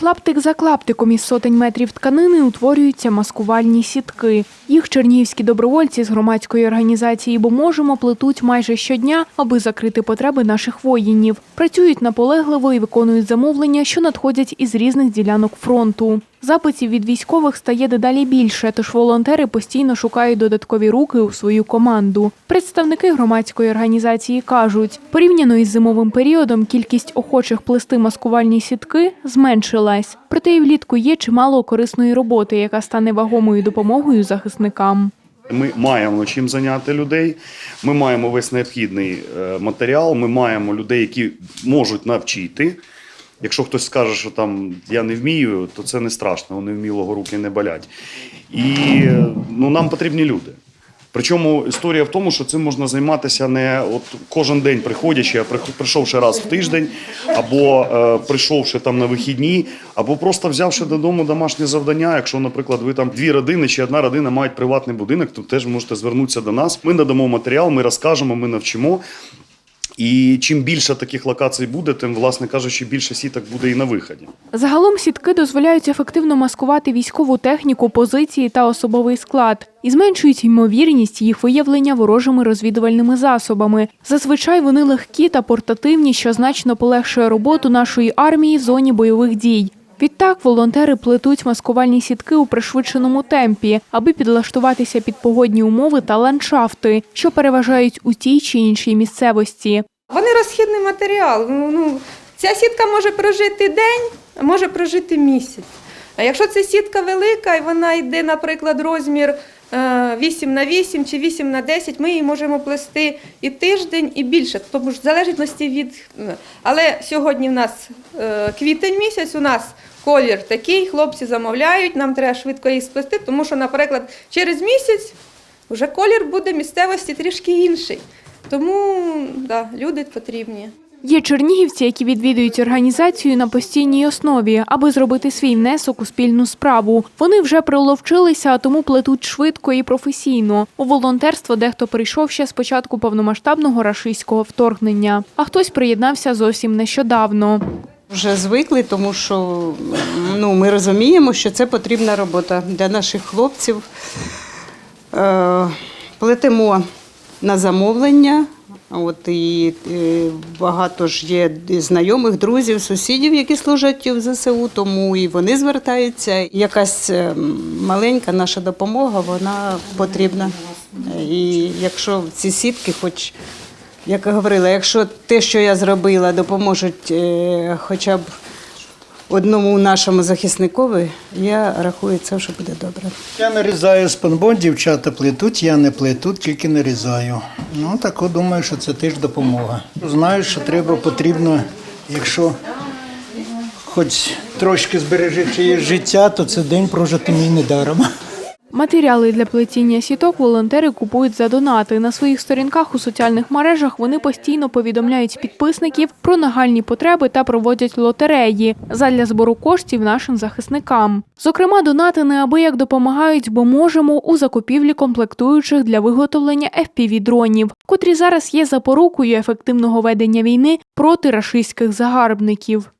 Клаптик за клаптиком із сотень метрів тканини утворюються маскувальні сітки. Їх чернігівські добровольці з громадської організації «Бо можемо» плетуть майже щодня, аби закрити потреби наших воїнів. Працюють наполегливо і виконують замовлення, що надходять із різних ділянок фронту. Запитів від військових стає дедалі більше, тож волонтери постійно шукають додаткові руки у свою команду. Представники громадської організації кажуть, порівняно із зимовим періодом кількість охочих плести маскувальні сітки зменшилась. Проте і влітку є чимало корисної роботи, яка стане вагомою допомогою захисникам. Ми маємо чим зайняти людей. Ми маємо весь необхідний е, матеріал. Ми маємо людей, які можуть навчити. Якщо хтось скаже, що там я не вмію, то це не страшно. У невмілого руки не болять. І ну, нам потрібні люди. Причому історія в тому, що цим можна займатися не от кожен день приходячи, а прийшовши раз в тиждень, або е, прийшовши там на вихідні, або просто взявши додому домашнє завдання. Якщо, наприклад, ви там дві родини чи одна родина мають приватний будинок, то теж можете звернутися до нас. Ми надамо матеріал, ми розкажемо, ми навчимо. І чим більше таких локацій буде, тим, власне кажучи, більше сіток буде і на виході. Загалом сітки дозволяють ефективно маскувати військову техніку, позиції та особовий склад і зменшують ймовірність їх виявлення ворожими розвідувальними засобами. Зазвичай вони легкі та портативні, що значно полегшує роботу нашої армії в зоні бойових дій. Відтак волонтери плетуть маскувальні сітки у пришвидшеному темпі, аби підлаштуватися під погодні умови та ландшафти, що переважають у тій чи іншій місцевості. Вони розхідний матеріал. Ну, ну, ця сітка може прожити день, а може прожити місяць. А якщо ця сітка велика і вона йде, наприклад, розмір е, 8 на 8 чи 8 на 10, ми її можемо плести і тиждень, і більше. Тому ж в залежності від. Але сьогодні в нас е, квітень місяць, у нас колір такий, хлопці замовляють, нам треба швидко її сплести, тому що, наприклад, через місяць вже колір буде місцевості трішки інший. Тому да, люди потрібні. Є чернігівці, які відвідують організацію на постійній основі, аби зробити свій внесок у спільну справу. Вони вже приловчилися, а тому плетуть швидко і професійно. У волонтерство дехто прийшов ще з початку повномасштабного рашистського вторгнення, а хтось приєднався зовсім нещодавно. Вже звикли, тому що ну, ми розуміємо, що це потрібна робота для наших хлопців. Е, плетемо на замовлення. От і е, багато ж є знайомих, друзів, сусідів, які служать в ЗСУ, тому і вони звертаються. Якась е, маленька наша допомога, вона потрібна. І якщо ці сітки, хоч як я говорила, якщо те, що я зробила, допоможуть е, хоча б одному нашому захисникові, я рахую це, що буде добре. Я нарізаю спанбон, дівчата плетуть, я не плету, тільки нарізаю. Ну так думаю, що це теж допомога. Знаю, що треба потрібно, якщо хоч трошки збережи чиєсь життя, то це день прожити мій недаром. Матеріали для плетіння сіток волонтери купують за донати. На своїх сторінках у соціальних мережах вони постійно повідомляють підписників про нагальні потреби та проводять лотереї задля збору коштів нашим захисникам. Зокрема, донати неабияк допомагають, бо можемо у закупівлі комплектуючих для виготовлення FPV-дронів, котрі зараз є запорукою ефективного ведення війни проти рашистських загарбників.